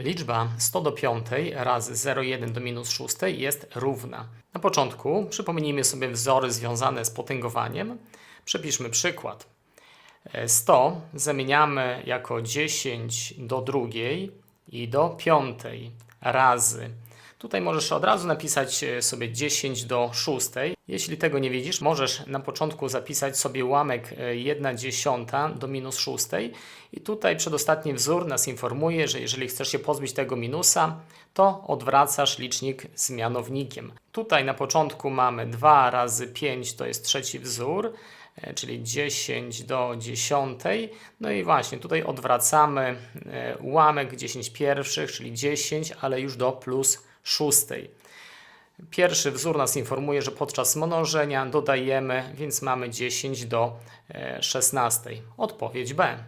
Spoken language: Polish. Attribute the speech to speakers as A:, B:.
A: Liczba 100 do 5 razy 0,1 do minus 6 jest równa. Na początku przypomnijmy sobie wzory związane z potęgowaniem. Przepiszmy przykład. E, 100 zamieniamy jako 10 do drugiej i do piątej razy. Tutaj możesz od razu napisać e, sobie 10 do 6. Jeśli tego nie widzisz, możesz na początku zapisać sobie ułamek 1 dziesiąta do minus 6. I tutaj przedostatni wzór nas informuje, że jeżeli chcesz się pozbyć tego minusa, to odwracasz licznik z mianownikiem. Tutaj na początku mamy 2 razy 5 to jest trzeci wzór, e, czyli 10 do 10. No i właśnie tutaj odwracamy e, ułamek 10 pierwszych, czyli 10, ale już do plus 6. Pierwszy wzór nas informuje, że podczas mnożenia dodajemy, więc mamy 10 do e, 16. Odpowiedź B.